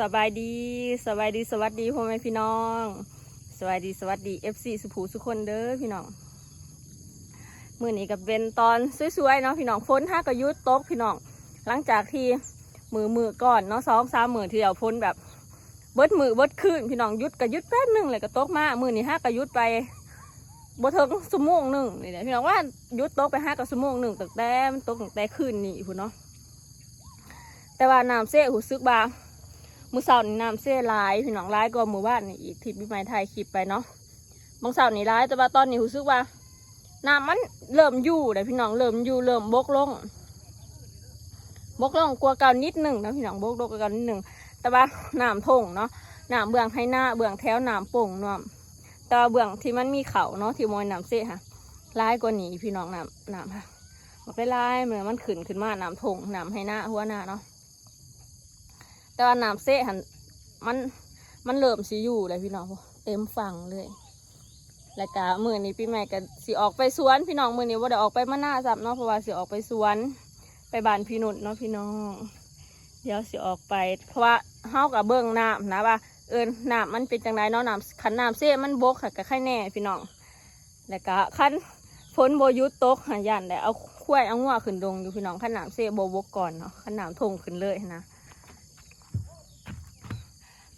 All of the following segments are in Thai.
สบายดีสบายดีสวัสดีพ่อแม่พี่น้องสวัสดีสวัสดี FC สุภูสุคนเด้อพี่น้องมือนี้กับเป็นตอนสวยๆเนาะพี่น้องพ้นห้ากระยุดตกพี่น้องหลังจากที่มือมือก่อนเนาะสองสามมือที่เราพ้นแบบเบิดมือเบิดคืนพี่น้องยุดกระยุดแป๊บหนึงเลยก็ตกมามือนี้ห้ากระยุดไปบ่ถึงสมงหนึ่งนี่แหละพี่น้องว่ายุดตกไปห้ากระสมงหนึ่งตั้งแต่มันตกตั้งแต่คืนนี้พุ่เนาะแต่ว่าน้ำเสียหูซึกบา มือเสาร์นี่น้ำเส้ร้ายพี่น้องร้ายก็มือบ้านนี่อีกที่พี่ไม้ไทยคลิปไปเนาะบางเสาร์นี่ร้ายแต่ว่าตอนนี้รู้สึกว่าน้ำมันเริ่มอยู่เลยพี่น้องเริ่มอยู่เริ่มบกลงบกลงกลัวเก่านิดหนึ่งนะพี่น้องบกลงกว่าเก่านิดหนึ่งแต่ว่าน้ำทงเนาะน้ำเบื้องให้หน้าเบื้องแถวน้ำโป่งนาะแต่ว่าเบื้องที่มันมีเขาเนาะที่มอยน้ำเส้ค่ะร้ายกว่านี้พี่น้องน้ำน้ำค่ะบอกได้ร้ายเหมือนมันขึ้นขึ้นมาน้ำทงน้ำให้หน้าหัวหน้าเนาะ แต่ว่าน้ำเสะหันมันมันเริ่มสิอยู่เลยพี่น้องเต็มฝั่งเลย แล้วก็มือนี้พี่ใหม่ก็สิออกไปสวนพี่น้องมือนี้ว่าเดี๋ยวออกไปมาหน้าจับเนาะเพราะว่าสิออกไปสวนไปบานพี่นุชเนาะพี่น้อง เดี๋ยวสิออกไป เพราะว่าเฮากับเบิ่งน้ำนะว่าเอิญน้ำมันเป็นจังไดเนาะน้ำขันน้ำเสะมันบกค่ะกับไข่แน่พี่น้อง แล้วก็ขันฝนโบยุตกหันยันแต่เอาขั้วยเอางัวขึ้นดงอยู่พี่น้องขันน้ำเสะโบบกก่อนเนาะขันน้ำทงขึ้นเลยนะ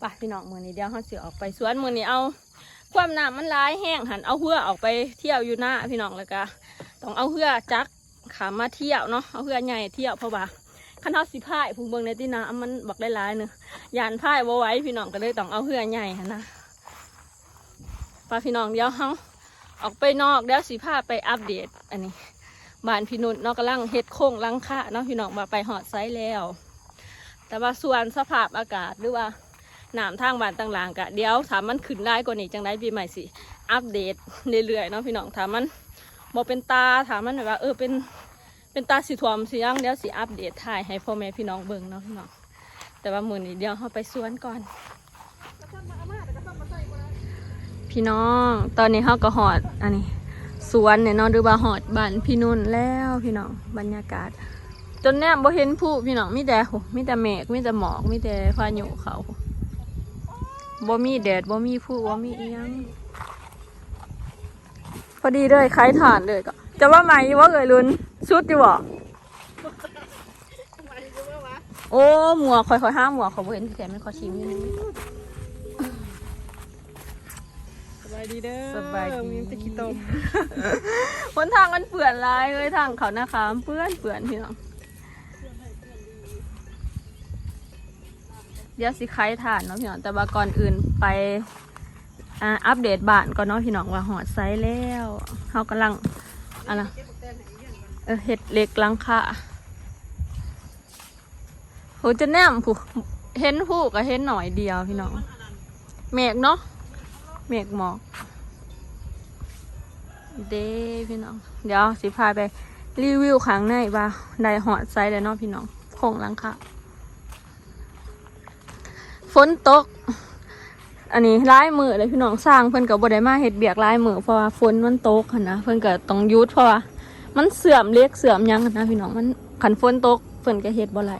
ไปพี่น้องมือนี้เดียวเขาเสือออกไปสวนมือนี้เอา ความน้ำมันร้ายแห้งหันเอาเหือออกไปเที่ยวอยู่หน้าพี่น้องแล้วก็ต้องเอาเหือจักขามาเที่ยวเนาะเอาเหือใหญ่เที่ยวเพราะว่าขันเท้าสิพายพุงเบิงในที่น้ำมันบักได้ร้ายเนอะยานพายบ่ไว้พี่น้องก็เลยต้องเอาเหือใหญ่หันนะไปพี่น้องเดียวเขาออกไปนอกเดี๋ยวสิพาไปอัปเดตอันนี้บ้านพี่นุ่นนาะกำลังเฮ็ดโค้งลังคาเนาะพี่น้องมาไปหอดไซส์แล้ว แต่ว่าส่วนสภาพอากาศหรือว่า น้ำทางบ้านต่างๆกะเดี๋ยวถามมันขึ้นได้กว่านี้จังได้ปีใหม่สิอัปเดตเรื่อยๆเนาะพี่น้องถามมันบอเป็นตาถามมันแบบว่าเออเป็นเป็นตาสีทวมสีย่างเดี๋ยวสิอัปเดตถ่ายให้พ่อแม่พี่น้องเบิ่งเนาะพี่น้องแต่ว่ามือนี้เดี๋ยวเราไปสวนก่อน พี่น้องตอนนี้เขาก็หอดอันนี้สวนเนี่ยนาะหรือว่าหอดบ้านพี่นุ่นแล้วพี่น้องบรรยากาศ จนแนมบ่เห็นผู้พี่น้องมีแต่หมีแต่เมฆมีแต่หมอกมีแต่พายุเขา บ่มีแดดบ่มีผู้บ่มีอีหยังพอดีเลยคล้ายฐานเลยก็ จะว่าไหมว่าเอ่ยลุนชุดอยู่บ่โอ้หมวกคอยๆห้ามหมวกเขาบ่เห็นแขนมันขอชิมอยู่นี่สบายดีเด้อสบายดีมีตะกี้ต้มบนทางมันเปื่อนลายเลยทางเขานะคะเปื่อนเปื่อนพี่น้อง เดี๋ยวสิคล้ายฐานเนาะพี่น้องแต่ว่าก่อนอื่นไปอัปเดตบ้านก่อนเนาะพี่น้องว่าหอดไซส์แล้วเขากำลังอะไรเออเห็ดเล็กลังค่ะโหจะแนมผูเห็นผู้ก็เห็นหน่อยเดียวพี่น้องเมฆเนาะเมฆหมอกเด้พี่น้อง เดี๋ยวสิพาไปรีวิวครั้งในว่าได้หอดไซส์แล้วเนาะพี่น้องโคงลังค่ะ ฝนตก อันนี้ร้ายมือเลยพี่น้องสร้างเพิ่นกับบได้มาเฮ็ดเบียกร้ายมือเพราะว่าฝนมันตกหั้นนะเพิ่นก็ต้องหยุดเพราะว่ามันเสื่อมเล็กเสื่อมหยังหั้นนะพี่น้องมันขันฝนตกเพิ่นก็เฮ็ดบ่ไหล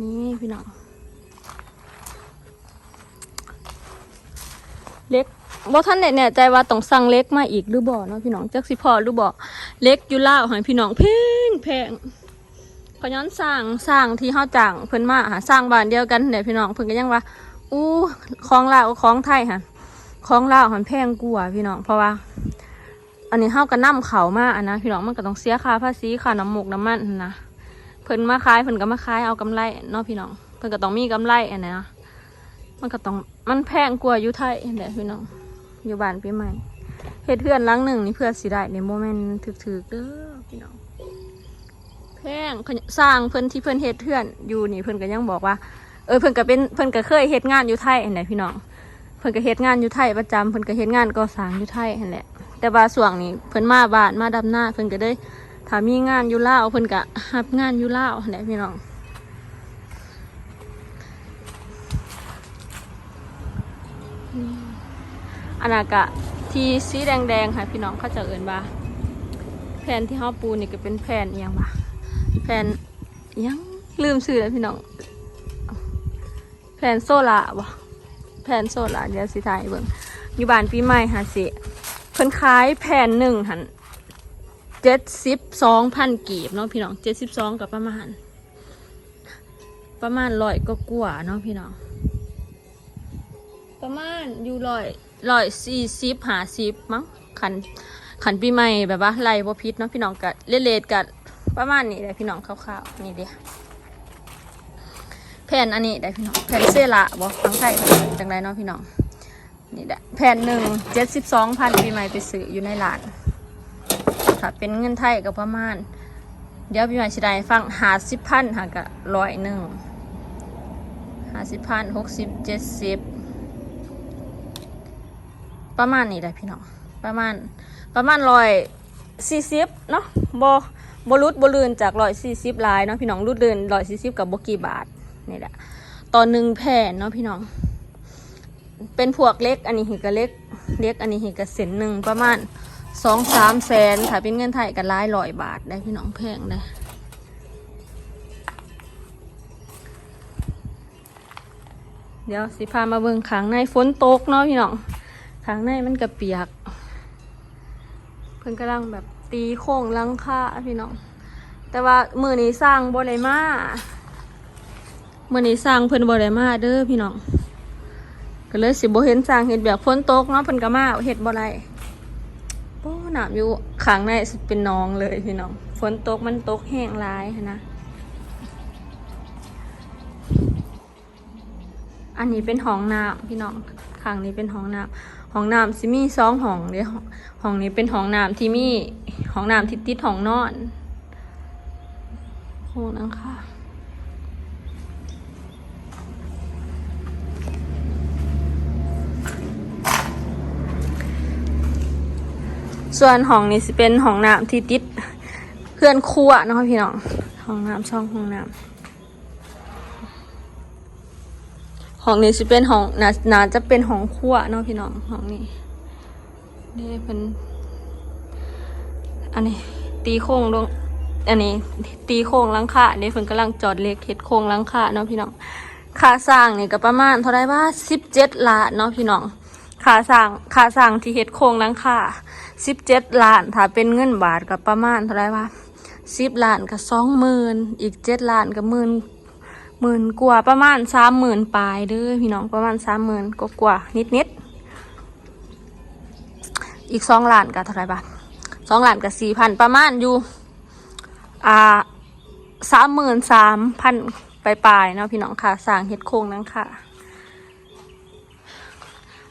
นี่พี่น้องเล็กบ่ท่านได้แน่ใจว่าต้องสั่งเล็กมาอีกหรือบ่เนาะพี่น้องจักสิพอหรือบ่เล็กอยู่ล่าวให้พี่น้องแพงแพง ขย้อนสร้างสร้างที่เฮาจ้างเพิ่นมาหาสร้างบ้านเดียวกันเนี่ยพี่น้องเพิ่นก็ยังว่า อู้ของลาวของไทยค่ะของลาวหันแพงกว่าพี่น้องเพราะว่า อันนี้เฮาก็นํเขามาอันนะพี่น้องมันก็ต้องเสียค่าภาษีค่าน้ำมูกน้ำมันนะเพิ่นมาขายเพิ่นก็มาขายเอากำไรเนาะพี่น้องเพิ่นก็ต้องมีกำไรอันนี้นะมันก็ต้องมันแพงกว่าอยู่ไทยแหละพี่น้องอยู่บ้านปีใหม่เฮ็ดเทือนลังหนึ่งนี่เพื่อสิได้ในโมเมนต์ถึกๆเด้อพี่น้อง พงขยสร้างเพิ่นที่เพิ่นเฮ็ดเทื่อนอยู่นี่เพิ่นก็ยังบอกว่า เออเพิ่นก็เป็นเพิ่นก็เคยเฮ็ดงานอยู่ไทยเห็นไหนพี่น้อง เพิ่นก็เฮ็ดงานอยู่ไทยประจำเพิ่นก็เฮ็ดงานก่อสร้างอยู่ไทยเห็นแหละแต่ว่าส่วงนี้เพิ่นมาบ้านมาดำหน้าเพิ่นก็ได้ถ้ามีงานอยู่ล่าเพิ่นก็รับงานอยู่ล่าเห็นไหนพี่น้องอันนั้นก็ทีสีแดงๆค่ะพี่น้องเขาจะเอิ้นว่าแผ่นที่เฮาปูนี่ก็เป็นแผ่นเอหย่า แผ่นยังลืมชื่อแล้วพี่น้องแผ่นโซล่าบ่แผ่นโซล่าเดี๋ยวสิถ่ายเบิ่งอยู่บ้านปีใหม่หาสิเพิ่นขายแผ่นหนึ่งหันเจ็ดสิบสองพันกีบเนาะพี่น้องเจ็ดสิบสองกับประมาณ ประมาณร้อยก็กว่าเนาะพี่น้องประมาณอยู่ร้อยร้อยสี่สิบหาสิบมั้งขันขันปีใหม่แบบว่าไล่บ่พิษเนาะพี่น้องกัเลเลดกั ประมาณนี้เลยพี่น้องคร่าวๆนี่เดียวแผ่นอันนี้ได้พี่น้องแผ่นเซละบ่ฟังไทยจังไรเนาะพี่น้องนี่แหละแผ่นหนึ่งเจ็ดสิบสองพันปีใหม่ไปซื้ออยู่ในร้านค่ะเป็นเงินไทยก็ประมาณ เดี๋ยวพี่ใหม่ชิได้ฟังหาสิบพันหากะร้อยหนึ่งหาสิบพันหกสิบเจ็ดสิบประมาณนี้แหละพี่น้องประมาณประมาณร้อยสี่สิบเนาะบอ บรุดบลืนจากร้อยสี่สิบลายเนาะพี่น้องรุดเดินร้อยสี่สิบกับบกี่บาทนี่แหละต่อหนึ่งแผ่นเนาะพี่น้อง เป็นพวกเล็กอันนี้หิกะเล็กเล็กอันนี้หิกะเซนหนึ่งประมาณสองสามแสนถ้าเป็นเงินไทยกันหลายร้อยบาทได้พี่น้องแพงได้เดี๋ยวสิพามาเบิ่งขังในฝนตกเนาะพี่น้องข้างในมันกระเปียก เพิ่นกำลังแบบ ตีโค้งลังคาพี่น้อง แต่ว่ามือนี้สร้างบ่ได้มามือนี้สร้างเพิ่นบ่ได้มาเด้อพี่น้อง ก็เลยสิบ่เห็นสร้างเฮ็ดแบบฝนตกเนาะเพิ่นก็มาเฮ็ดบ่ได้โอ้น้ำอยู่ข้างในสิเป็นหนองเลยพี่น้อง ฝนตกมันตกแห้งหลายนนะ อันนี้เป็นห้องน้ำพี่น้อง ข้างนี้เป็นห้องน้ำห้องน้ำสิมีสองห้องเดี๋ยวห้องนี้เป็นห้องน้ำที่มีห้องน้ำที่ติดห้องนอนโอ้นังค่ะส่วนห้องนี้เป็นห้องน้ำที่ติดเพื่อนครัวเนาะพี่น้องห้องน้ำช่องห้องน้ำ ห้องนี้สิเป็นห้องน่าน่าจะเป็นห้องครัวเนาะพี่น้องห้องนี้นี่เป็นอันนี้ ตีโค้งลงอันนี้ ตีโค้งลังคาเนี่เพิ่นกำลังจอดเล็กเฮ็ดโค้งลังคาเนาะพี่น้องค่าสร้างนี่ก็ประมาณเท่าไรว่าสิบเจ็ดล้านเนาะพี่น้องค่าสร้างค่าสร้างที่เฮ็ดโค้งลังคาสิบเจ็ดล้าน ถ้าเป็นเงินบาทก็ประมาณเท่าไรว่าสิบล้านก็สองหมื่นอีกเจ็ดล้านก็หมื่น หมื่นกว่าประมาณสามหมื่นปลายเด้อพี่น้องประมาณสามหมื่นกกว่านิดนิดๆอีกสองล้านกับเท่าไรบาทสองล้านกับสี่พันประมาณอยู่อ่าสามหมื่นสามพันปลายๆเนาะพี่น้องค่ะสร้างเฮ็ดโค้งนั่นค่ะ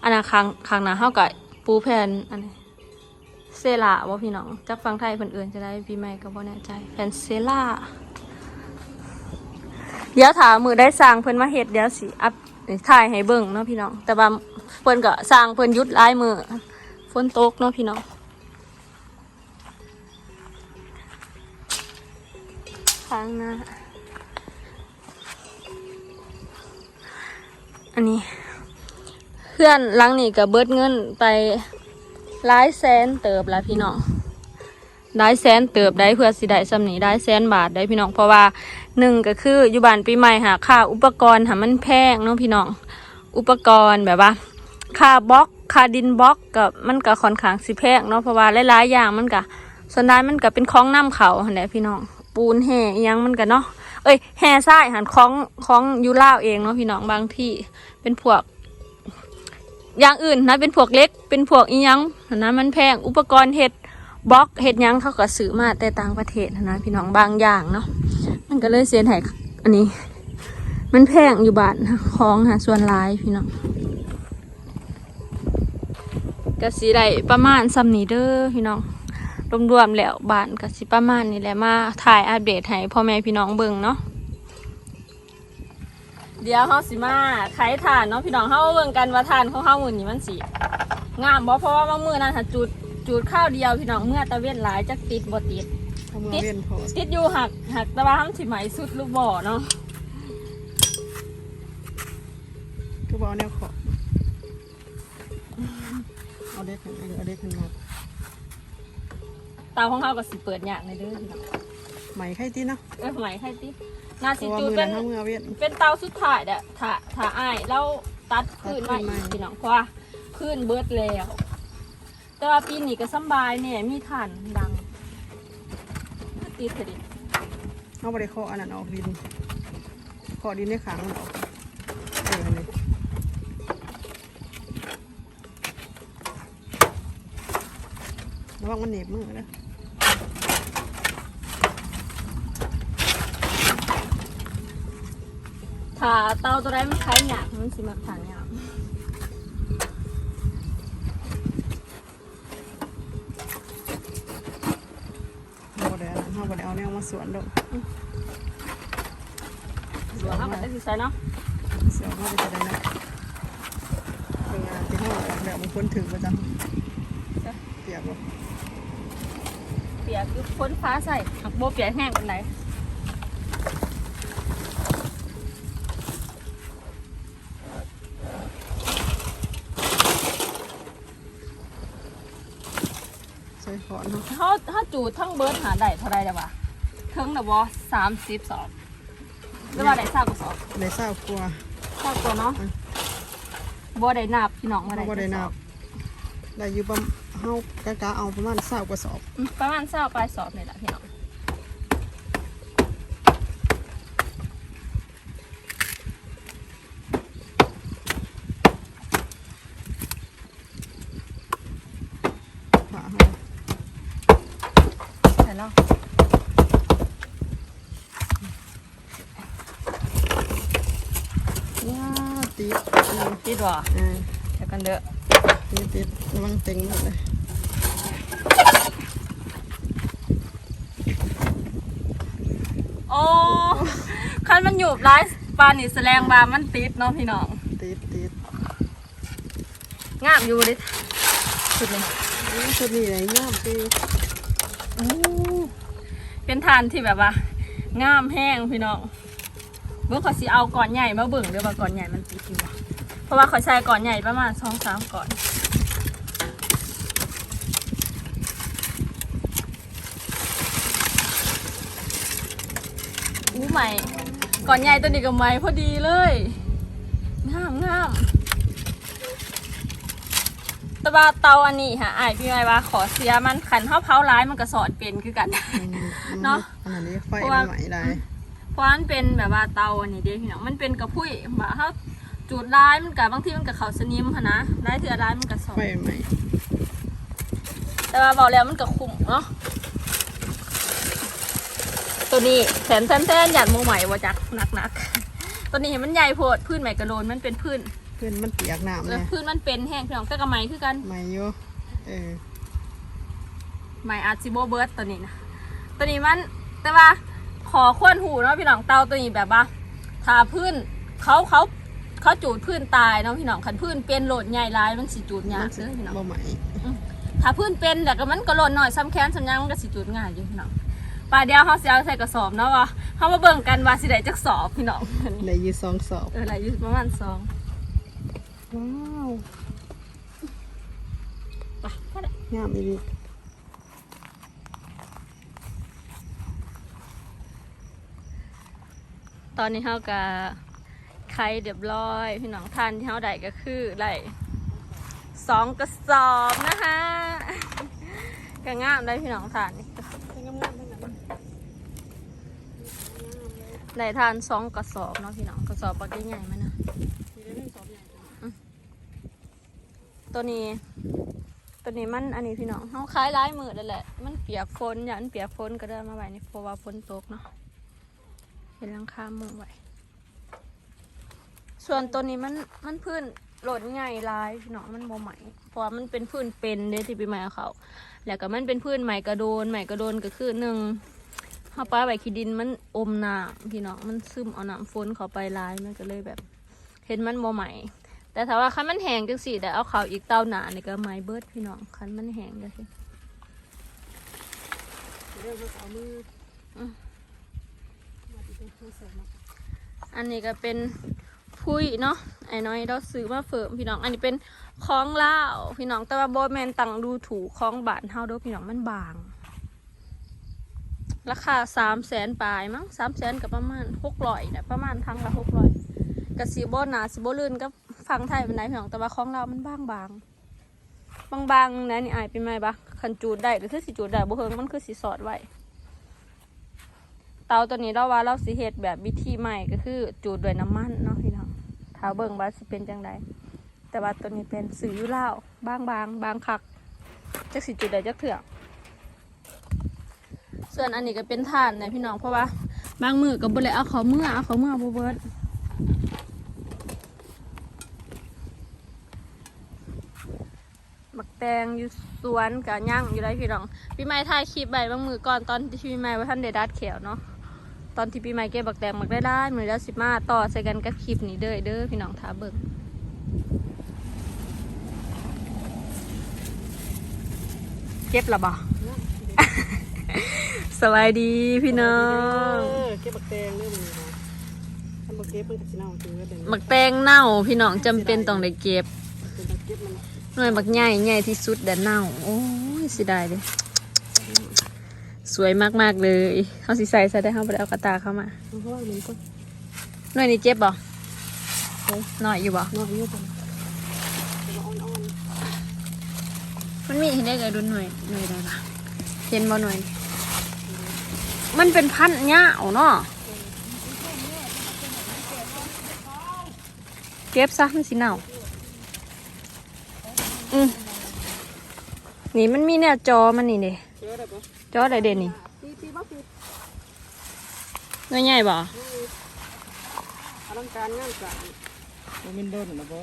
อันนั้นครั้งครั้งนะเท่ากับปูแผ่นอันนี้เซล่าว่าพี่น้องจักฟังไทยเพิ่นเอื่นจะได้พี่ใหม่ก็บ่แน่ใจแผ่นเซล่า เดี๋ยวถามมือได้สร้างเพิ่นมาเฮ็ดเดี๋ยวสิอัพถ่ายให้เบิ่งเนาะพี่น้อง แต่ว่าเพิ่นก็สร้างเพิ่นยุดลายมือฝนตกเนาะพี่น้องข้างหน้าอันนี้ เพื่อนหลังนี่ก็เบิดเงินไปหลายแสนเติบแล้วพี่น้องได้แสนเติบได้เพื่อสิได้สำนีได้แสนบาทได้พี่น้องเพราะว่า หนึ่งก็คืออยู่บ้านปีใหม่หาค่าอุปกรณ์หามันแพงเนาะพี่น้อง อุปกรณ์แบบว่าค่าบล็อกค่าดินบล็อกกับมันก็ค่อนข้างสิแพงเนาะเพราะว่าหลายๆอย่างมันก็ส่วนใหญ่มันก็เป็นของน้ำเขานแหละพี่น้อง ปูนแห่ยังมันก็เนาะเอ้ยแห่ทรายหันของของยูล่าเองเนาะพี่น้องบางที่เป็นพวก อย่างอื่นนะเป็นพวกเล็กเป็นพวกอียังนนะมันแพงอุปกรณ์เห็ด บล็อกเห็ดยังเขาก็ซื้อมาแต่ต่างประเทศนะพี่น้องบางอย่างเนาะมันก็เลยเสียหายอันนี้ มันแพงอยู่บ้านของหาส่วนหลายพี่น้องก็สีได้ประมาณซัมนีเด้อพี่น้องรวมๆแล้วบานก็สิประมาณนี้แหละมาถ่ายอัปเดตให้พ่อแม่พี่น้องเบิ่งเนาะเดี๋ยวเฮาสิมาไขทานเนาะพี่น้องเฮาเบิ่งกันว่าทานของเฮามื้อนี้มันสิงามบ่เพราะว่าบางมื้อนั้นหาจุด จูดข้าวเดียวพี่น้องเมื่อตะเวนหลายจักติดบ่ติด เอามือเวียนพอติดอยู่หักหักแตะว่าทำสิไหมสุดลูกบ่อเนาะคือบอกเอาแนวขอบเอาเด็กขึ้นเอาเด็กขึ้นมาเตาของเขาก็สิเปิดยากในเด้อพี่น้องไหมไข่ที่เนาะเออไหมใครตินาเพสิราะว่าจูดมือเป็นั้นน เขามือเอาเวียน เป็นเตาสุดท้ายเด้อถ้าถ้าอ้ายแล้วตัดพื้นตัมาดพื้นใหม่อีกพี่น้องเพราะว่าพื้นเบิดแล้ว แต่ว่าปีนี้ก็สำบายเนี่ยมีฐานดังติดเถอะดิเขาบริเคาะอันนั้นออกดินเคาะดินในขางมันออกเออเลยระวังมันเหน็บมือนะถ้าเตาตัวใดมันคล้ายหยาบมันสิมาฐานหยาบ เขาบริเอาเขาบริเอาเนี่ยมาสวนดอกหลวงเอาไปได้สิใส่เนาะเสียวเขาจะได้นะเป็นงานที่เขาออกแบบบางคนถึงประจำเปียกบ่เปียกคือพ้นฟ้าใส่หักโบเปียกแห้งกันไหนใส่ ขอนเนาะเขาถ้าจูดทั้งเบิร์ดหาได้เท่าไรเดี๋ยววะเทิงเดบอสามสิบสองหรือว่าได้ทราบกับสองในเศร้ากลัวทราบตัวเนาะอืมบ่ได้นับพี่น้องบ่เขาได้บ่ได้นับได้อยู่ประมาณเฮากะกะเอาประมาณเศร้ากว่าสอบอืมประมาณเศร้าปลายสอบนี่แหละพี่น้อง ฝาเฮา เสร็จแล้ว ว้าวติดอืม ติด บ่อ่าเดี๋ยวกันเด้อติดติดระวังเต็งหมดเลยโอ้คันมันอยู่ร้ายปลานี่แสดงว่ามันติดเนาะพี่น้องติดติดงามอยู่ดิสุดเลยอืมชุดนี้ไหนงามตีอู้เป็นทานที่แบบว่า งามแห้งพี่น้องเมื่อขอยสิเอาก่อนใหญ่มาเบิ่งเด้อว่าก่อนใหญ่มันติดอยู่บ่เพ ราะว่าขอยใช้ก่อนใหญ่ประมาณสองสามก่อนอู้ใหม่ ก่อนใหญ่ตัวนี้กับใหม่พอดีเลยงามงามแตว่าเตาอันนี้ฮะอ้ายพี่ไม้ว่าขอเสียมันขันเท้าเผาร้ายมันก็สอนเป็นคือกันอืมเนาะอันนี้ไฟเพราะมัว่านไหมได้เพราะมันเป็นแบบว่าเตาอันนี้เด้พี่น้องมันเป็นกระพุ้ยแบบเขา จุดร้ายมันกับบางทีมันกับเขาสนิมค่ะนะร้ายเถื่อร้ายมันกับสอนไฟไหมแต่ว่าบอกแล้วมันกับคุมเนาะตัวนี้แสนแสนแสนหยัดหมูใหม่ว่าจักหนักหนักๆตัวนี้เห็นมันใหญ่โพดพื้นใหม่กระโดนมันเป็นพื้นเพื่อนมันเปียกน้ำแล้วเนี่ยพื้นมันเป็นแห้งพี่น้องก็กระไหมคือกันไหมอยู่เออไหมอาร์ซิโบเบิร์ตตัวนี้นะตัวนี้มันแต่ว่าขอควรหูเนาะพี่น้องเตาตัวนี้แบบว่าทาพื้นเขาเขา เขาจูดพื้นตายเนาะพี่น้องคันพื้นเป็นโหลดใหญ่ร้ายมันสิจูดยากมันสิเด้อพี่น้อง บ่ไหมถ้าพื้นเป็นแต่ก็มันก็โหลดหน่อยซ้ำแค้นซ้ำยังมันก็สิจูดง่ายอยู่พี่น้องปลาเดียวเขาสิเอาใส่กระสอบเนาะว่าเขามาเบิ่งกันว่าสิได้จักสอบพี่น้องในยีสองสอบเอออะไรอยู่ประมาณสองว้าวไปก็ได้งามอีดีตอนนี้เขาก็ ไข่เรียบร้อย พี่น้องทานที่เขาได้ก็คือได้สองกระสอบนะคะก็งามได้พี่น้องทานนี่ได้ทานสองกระสอบเนาะพี่น้องกระสอบปักใหญ่ไหมนะตัวนี้ ตัวนี้มันอันนี้พี่น้องเขาคล้ายร้ายมือนั่นแหละ มันเปียกฝนอย่ามันเปียกฝนก็ได้มาไว้นี่เพราะว่าฝนตกเนาะเห็นหลังคามุงไว้ ส่วนตัวนี้มันมันพื้นหลดใหญ่หลายพี่น้องมันโมใหม่เพราะว่ามันเป็นพื้นเป็นเด้ที่ปีใหม่เอาเขา แล้วก็มันเป็นพื้นใหม่กระโดนใหม่กระโดนก็คือหนึ่งเข้าไปไว้ขี้ดินมันอมน้ำพี่น้องมันซึมเอาน้ำฝนเข้าไปลายมันก็เลยแบบ เห็นมันโมใหม่แต่ถ้าว่าคันมันแห้งจังสิแต่เอาเขาอีกเตาหนานี่ก็ไม้เบิดพี่น้องคันมันแห้งจังสิเรื่องเอามืออันนี้ก็เป็น พุ้ยเนาะไอ้น้อยเราซื้อมาเฟิร์มพี่น้อง อันนี้เป็นคล้องเล่าพี่น้องแต่ว่าโบแมนตังดูถูกคล้องบานเฮาด้วยพี่น้องมันบาง ราคาสามแสนปลายมั้งสามแสนกับประมาณหกร้อยเนี่ยประมาณทางละหกร้อยกับสีโบนาสีโบลื่นก็ฟังไทยเป็นไหนพี่น้องแต่ว่าของเรามันบางบางบางบางนะนี่อายเป็นไงบะคันจูดได้ก็คือสีจูดได้บ่เฮิงมันคือสีสอดไว้เตาตัวนี้เราว่าเราสิเฮ็ดแบบวิธีใหม่ก็คือจูดด้วยน้ำมันเนาะาเบิ่งว่าสิเป็นจังไดแต่ว่าตัวนี้เป็นสื่อยู่แล้วบางบางบางคักจักสิจูดได้จักเถื่อส่วนอันนี้ก็เป็นถ่านนะพี่น้องเพราะว่าบางมือก็บ่เลยเอาเขาเมื่อเอาเขาเมื่อบ่เบิดบักแตงอยู่สวนกับย่างอยู่ไรพี่น้องพี่ไม้ถ่ายคลิปใบบางมือก่อนตอนที่พี่ไม้ว่าท่านเดดัดเขียวเนาะ ตอนที่พี่ไม้เก็บบักแตงบักได้ได้มือละสิบมาต่อใส่กันกับคลิปนี้เด้อเด้อพี่น้องท้าเบิ่งเก็บละบ่สวัสดีพี่น้องเออเก็บบักแตงเด้อมึงค่ะทำบักเก็บมันก็สิเน่าจริงก็เป็นบักแตงเน่าพี่น้องจำเป็นต้องได้เก็บเป็นบักเก็บมันหน่วยบักใหญ่ใหญ่ที่สุดแดนเน่าโอ้ยเสิได้เลย สวยมากๆเลยเขาสิใส่ใส่ได้เขาไปเอากระตาเข้ามาเพราะว่ามันก็หน่วยนี้เจ็บบ่หน่อยอยู่บ่นอกอยู่เป็นแต่ว่าอ่อนมันมีเห็นได้ไงดูหน่วยหน่วยได้ปะเห็นบ่หน่วย มันเป็นพันธุ์เงาเนาะเก็บซะมันสิเน่าอืมนี่มันมีแนวจอมันนี่เด้ ๆเชื่อได้ปะจอได้เด่นนี่ปีปีบ่ปีหน่วยใหญ่บ่อลังการงานสร้างบ่แม่นโดนนะบ่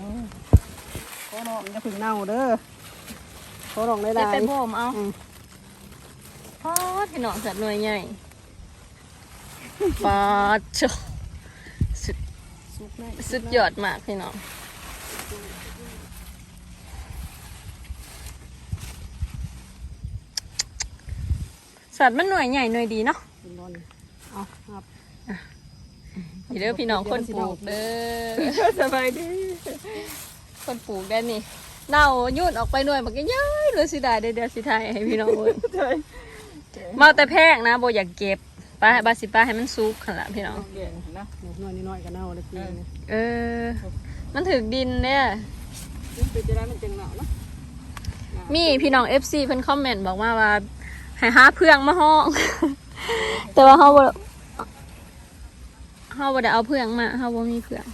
ขอน้องอย่าเพึ่งเน่าเด้อขอน้องได้เก็บได้ไปโบมเอาอืมพอดพี่น้องสัตว์หน่วยใหญ่ปาดโชสุดสุกแน่สุดยอดมากพี่น้อง สัตว์มันหน่วยใหญ่หน่วยดีเนาะเป็นบอลเอาครับนี่เด้อพี่น้องคนปลูกเด้อสบายดีคนปลูกได้อนี่เน่ายุ่นออกไปหน่วยมันก็ย้ายเลยสิได้เดี๋ยวเดี๋ยวสิทายให้พี่น้องเบิ่งมาแต่แพงนะโบอยากเก็บป้าบาสิป้าให้มันซุกขนาดพี่น้องเก่งนะหนูน้อยน้อยกันเน่าเลยปีนี้เออ มันถึกดินเนี่ยนี่เป็นจะได้มันจังเนาะเนาะมีพี่น้อง FC เพิ่นคอมเมนต์บอกว่าว่า ให้หาเพื่องมาห้อง แต่ว่าเฮาบ่เฮาบ่ได้เอาเพื่องมาเฮาบ่มีเพื่อง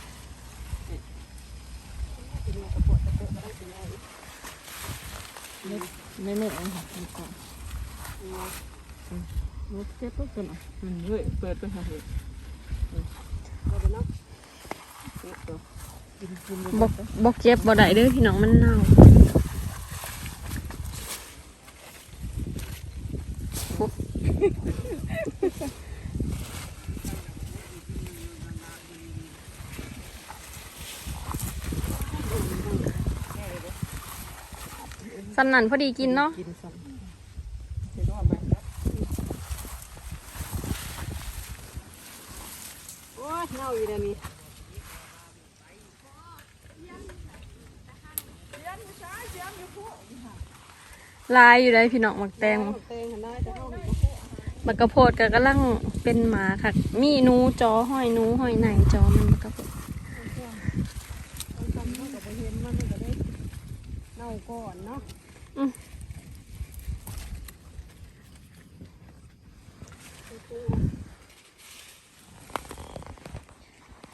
ไม่ไม่เอาค่ะก่อนรถเจ็บปุ๊บตัวหน่อยมันเฮ้ยเปิดไปหาเห็ดเอาไปเนาะเก็บตัวกินกินบ่บ่เก็บบ่ได้เด้อพี่น้องมันเน่าโอ้ สำนันพอดีกินเนาะกินซ้ำเดี๋ยวต้องเอาไปนะโอ้ยเน่าอยู่เดี๋ยวนี้ลายอยู่ได้พี่น้องหมักแตง บักกระโพดก็กำลังเป็นหมาค่ะ มีหนูจอห้อยหนูห้อยไหนจอมันบักกระโพดซ้ำเท่ากับไปเห็นมันมันก็ได้เน่าก่อนเนาะ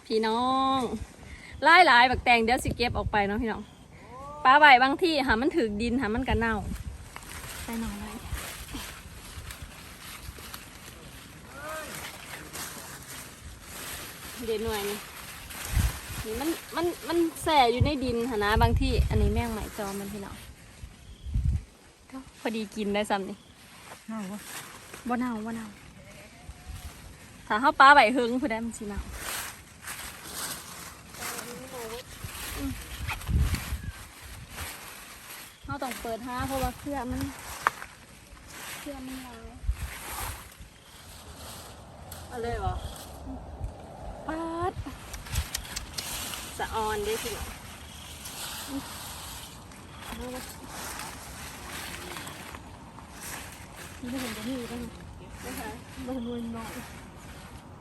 พี่น้องลายหลายบักแตงเดี๋ยวสิเก็บออกไปเนาะพี่น้องปลาใบบางที่หามันถึกดินหามันกันเน่าใส่หน่อย เลยเด็ดหน่อยนี่นี่มันมันมันแส่อยู่ในดินหนนะบางที่ อันนี้แม่งไหมจอมันพี่น้องก็พอดีกินได้ซ้ำนี่เน่าวะบ่เน่าบ่เน่าถ้าเขาปลาใบหึงผู้ใดมันสิเน่าอืมเขาต้องเปิดห้าเพราะว่าเครื่องมันเครื่องมันยาวเอาเลยวะ ปัดสะออนได้สิอืมเอาวะนี่ไม่เห็นจะมีบ้างนะคะมันรวยน้อย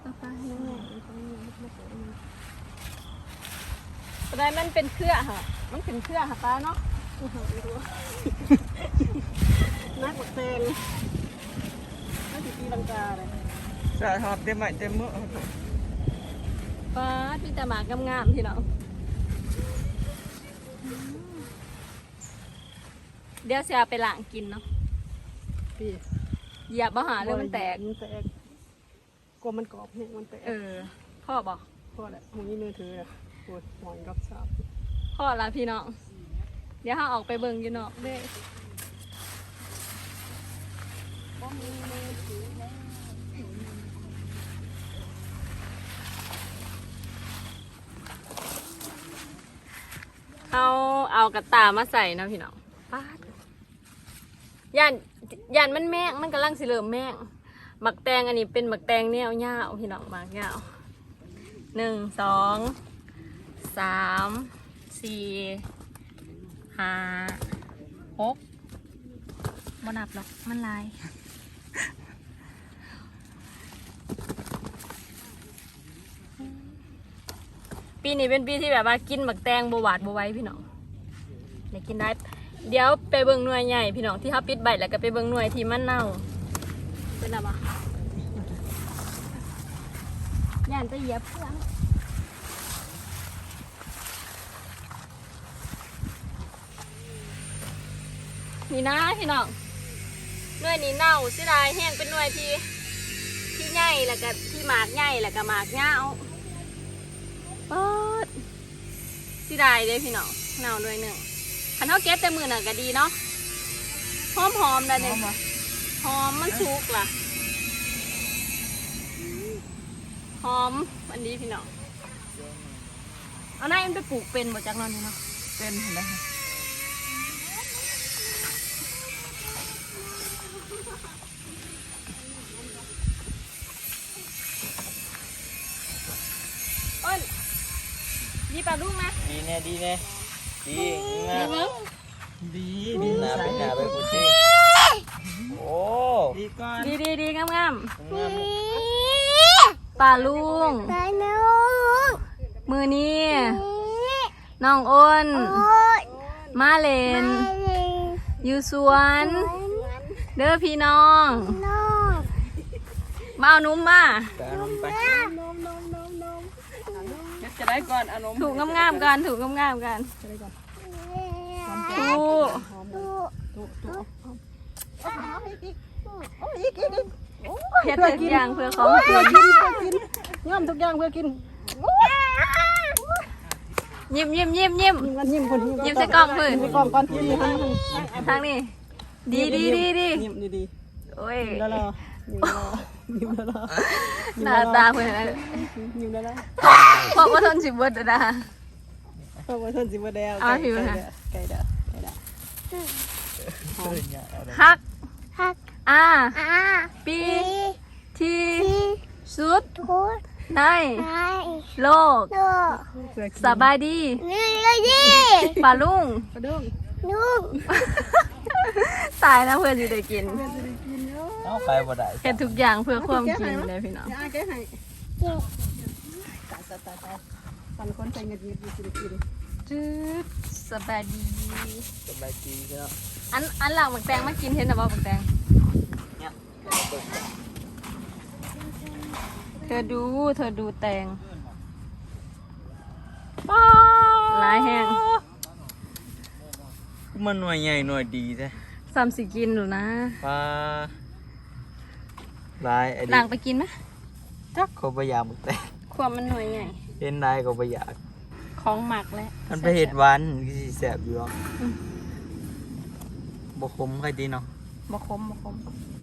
ตาตาให้น้อยตรงนี้มันไม่สวยตอนนั้นมันเป็นเครือค่ะ มันเป็นเครือค่ะป้าเนาะนักกว่าเตงน่าจะตีลังกาเลยสาหอบเต็มใหม่เต็มมือ ป้าพี่แต่หมากงามๆพี่น้องเดี๋ยวเสียไปล้างกินเนาะพี่เหยียบบ่หาเรื่องมันแตก มันแตกกลัวมันกรอบแห้งมันแตกเออ พ่อบอกพอแหละมึงนี่มือถือนะปวดหอนกับสาบพ่อละพี่น้อง เดี๋ยวเราออกไปเบิ่งอยู่เนาะเด้ เอาเอากระตามาใส่นะพี่น้องป้าดย่านย่านมันแมงมันกำลังสิเริ่มแมงหมักแตงอันนี้เป็นหมักแตงแนวยาวพี่น้องหมักยาวหนึ่งสองสามสี่ห้าหกบ่นับหรอกมันลาย ปีนี้เป็นปีที่แบบว่ากินหมักแตงบหวาดบไหว้พี่น้องได้กินได้ เดี๋ยวไปเบิ่งหน่วยใหญ่พี่น้องที่เขาปิดใบแล้วก็ไปเบิ่งหน่วยที่มันเน่าเป็นอะไรบ้ย่านจะเหยียบเพื่อนนี่นะพี่น้องหน่วยนี้เน่าเสิได้แห้งเป็นหน่วยที่ที่ใหญ่แล้วก็ที่หมากใหญ่แล้วก็หมากยาวเปิดสิได้เด้พี่น้องเน่าด้วยหนึ่งคันเท่าเก็บแต่มือน่ะก็ดีเนาะหอมหอมๆได้เนี่ยหอมมันสุกล่ะหอมอันนี้พี่น้องเอาหน้าเอ็มไปปลูกเป็นบ่จากนั้นเนาะเป็นเห็นไหม ยีปลาลูกไหมดีแน่ดีแน่ดีงาดีมมั้งดีดีหนาเป็นหนาไปพุทธิโอ้ดีก่อนดีดีดีงามงามงามๆปลาลุงมือนี้น้องอ้นมาเล่นอยู่สวน เด้อพี่น้องมาเอานุ่มมา ไปเอานมไปจะได้ก่อนอารมณ์ถูกงามๆกันถูกงามๆกันจะได้ก่อนถูกหอมถูกถูกโอ้ยอีกอีกอีกเฮ็ดทุกอย่างเพื่อของเพื่กิอนกินเพื่อกินย่อมทุกอย่างเพื่อกินยิ้มยิ้มยิ้มยิ้มยิ้มกันยิ้มคนยิ้มใส่กล้องเพื่อนยิ้มใส่กล้องก่อนยิ้มให้ให้ทางนี้ดีดีดีดียิ้มดีดีโอ้ยยิ้มแล้วรอยิ้มแล้วรอหน้าตาเพื่อนนะยิ้มแล้ว รอเพราะว่าทนสิบเบิดอะนะเพราะว่าท่านสิบวันแล้วเอาหิวนะ ไก่เด้อไก่เด้อเฮ้ยเนี่ยเอาเลยฮัก ฮักอ่าอาปีที่ที่สุดทุกในในโลก โลกสบายดีนี่เลยดิปลาลุง กระด้งนุ่งตายนะเพื่อนจะได้กินเอาไปบ่ได้เฮ็ดทุกอย่างเพื่อความกินเลยพี่น้องอย่าแก้ให้เจ็บ ตายตายตายตายปันคนใจเงินเงินกินกินจืดสบายดีสบายดีก็อันอันหลังหมึกแตงมากินเห็นหรือเปล่าหมึกแตงเนี่ยเธอดูเธอดูแตงป้าหลายแห้งมันหน่วยใหญ่หน่วยดีแท้ซ้ำสิกินหนูนะปลาลายไอ้หลังไปกินไหมจักเขาบ่อยากมึกแต่ค วามมันหน่วยใหญ่ เห็นได้ก็บ่อยากของหมักและมันไปเห็ดหวานคือสิแสบอยู่หรอกบ่คมใครดีเนาะบ่คมบ่คม